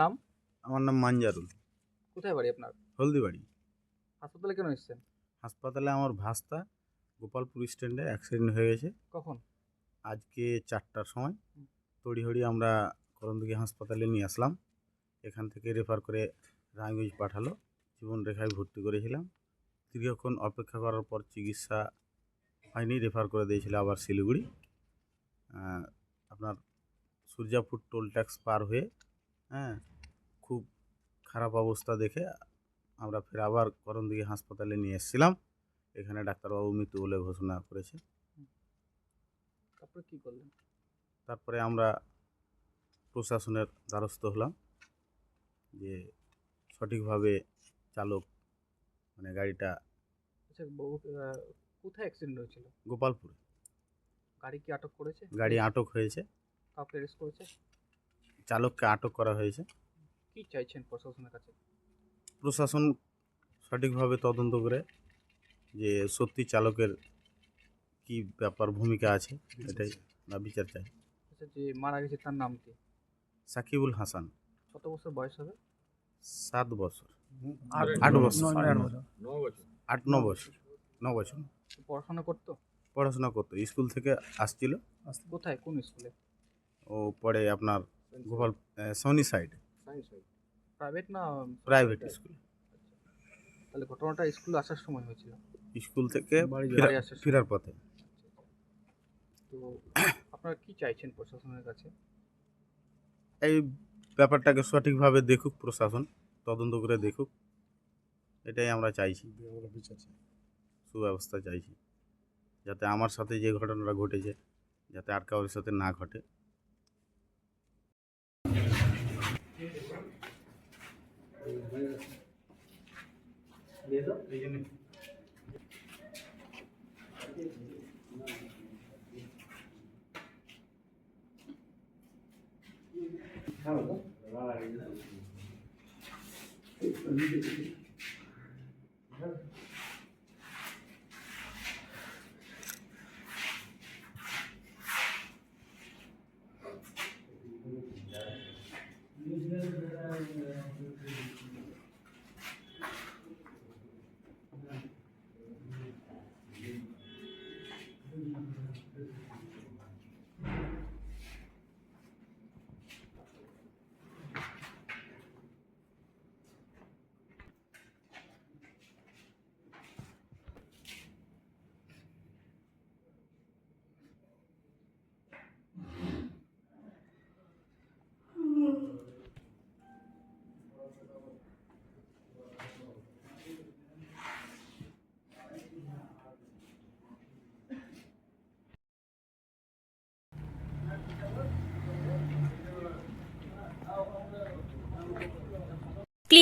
নাম? আমার নাম মানজারুল কোথায় বাড়ি আপনার? হলদিবাড়ি। হাসপাতালে কেন এসেছেন? হাসপাতালে আমার ভাস্তা গোপালপুর স্ট্যান্ডে অ্যাক্সিডেন্ট হয়ে গেছে। কখন? আজকে চারটার সময়। তড়িহড়ি আমরা করণদিঘি হাসপাতালে নিয়ে আসলাম। এখান থেকে রেফার করে রায়গঞ্জ পাঠালো। জীবন রেখায় ভর্তি করেছিলাম। দীর্ঘক্ষণ অপেক্ষা করার পর চিকিৎসা হয়নি রেফার করে দিয়েছিল আবার শিলিগুড়ি। আপনার সূর্যাপুর টোল ট্যাক্স পার হয়ে হ্যাঁ খুব খারাপ অবস্থা দেখে আমরা ফের আবার করণদিঘি হাসপাতালে নিয়ে এসেছিলাম। এখানে ডাক্তারবাবু মৃত্যু বলে ঘোষণা করেছে তারপরে কি করলেন? তারপরে আমরা প্রশাসনের দ্বারস্থ হলাম যে সঠিকভাবে চালক মানে গাড়িটা আচ্ছা কোথায় অ্যাক্সিডেন্ট হয়েছিল? গোপালপুরে। গাড়ি কি আটক করেছে? গাড়ি আটক হয়েছে। কাউকে অ্যারেস্ট করেছে? চালককে আটক করা হয়েছে। কি চাইছেন প্রশাসনের কাছে? প্রশাসন সঠিকভাবে তদন্ত করে যে সত্যি চালকের কি ব্যাপার ভূমিকা আছে এটাই না বিচার চাই। আচ্ছা যে মারা গেছে তার নাম কি? সাকিবুল হাসান। কত বছর বয়স হবে? সাত বছর। আট বছর। আট ন বছর। ন বছর। পড়াশোনা করতো? পড়াশোনা করতো। স্কুল থেকে আসছিল। কোথায়? কোন স্কুলে? ও পড়ে আপনার গোপাল সনি সাইড প্রাইভেট না প্রাইভেট স্কুল তাহলে ঘটনাটা স্কুল আসার সময় হয়েছিল। স্কুল থেকে বাড়ি ফেরার পথে। তো আপনারা কি চাইছেন প্রশাসনের কাছে? এই ব্যাপারটাকে সঠিকভাবে দেখুক প্রশাসন তদন্ত করে দেখুক। এটাই আমরা চাইছি। সুব্যবস্থা চাইছি। যাতে আমার সাথে যে ঘটনাটা ঘটেছে যাতে আর কারোর সাথে না ঘটে। 하나 더? 와, 이거. 아,